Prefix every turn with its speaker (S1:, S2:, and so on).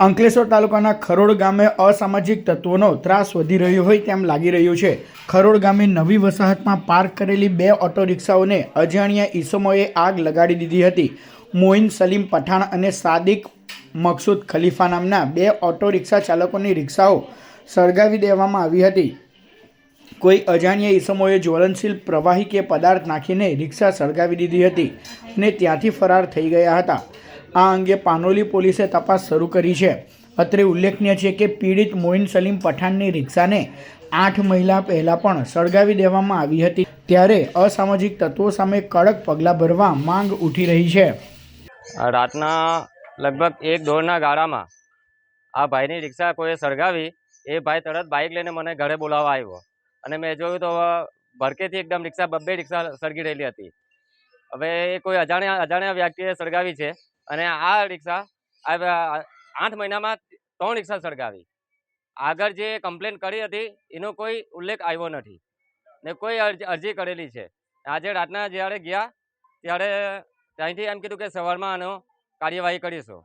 S1: અંકલેશ્વર તાલુકાના ખરોડ ગામે અસામાજિક તત્વોનો ત્રાસ વધી રહ્યો હોય તેમ લાગી રહ્યું છે. ખરોડ ગામે નવી વસાહતમાં પાર્ક કરેલી બે ઓટો રિક્ષાઓને અજાણ્યા ઈસમોએ આગ લગાડી દીધી હતી. મોઇન સલીમ પઠાણ અને સાદિક મકસૂદ ખલીફા નામના બે ઓટો રિક્ષા ચાલકોની રિક્ષાઓ સળગાવી દેવામાં આવી હતી. કોઈ અજાણ્યા ઈસમોએ જ્વલનશીલ પ્રવાહી કે પદાર્થ નાખીને રિક્ષા સળગાવી દીધી હતી અને ત્યાંથી ફરાર થઈ ગયા હતા. આ અંગે પાનોલી પોલીસે તપાસ શરૂ કરી છે. અત્રે ઉલ્લેખનીય છે કે પીડિત મોઇન સલીમ પઠાણની રિક્ષાને આઠ મહિલા પહેલાં પણ સળગાવી દેવામાં આવી હતી, ત્યારે અસામાજિક તત્વો સામે કડક પગલાં ભરવા માંગ ઉઠી રહી છે.
S2: રાતના લગભગ એક દોઢના ગાળામાં આ ભાઈની રિક્ષા કોઈએ સળગાવી, એ ભાઈ તરત બાઇક લઈને મને ઘરે બોલાવવા આવ્યો. અને મેં જોયું તો ભરકેથી એકદમ રિક્ષા, બબ્બે રિક્ષા સળગી રહેલી હતી. હવે એ કોઈ અજાણ્યા અજાણ્યા વ્યક્તિએ સળગાવી છે. અને આ રિક્ષા આઠ મહિનામાં ત્રણ રિક્ષા સળગાવી. આગળ જે કમ્પ્લેન કરી હતી, એનો કોઈ ઉલ્લેખ આવ્યો નથી. ને કોઈ અરજી કરેલી છે. આજે રાતના જ્યારે ગયા, ત્યારે ત્યાંથી એમ કીધું કે સવારમાં આનો કાર્યવાહી કરીશું.